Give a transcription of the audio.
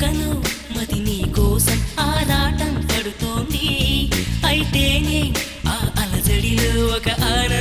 చుక్కను మది నీ కోసం ఆరాటం పడుతోంది అయితేనే ఆ అలజడిలో ఒక ఆరా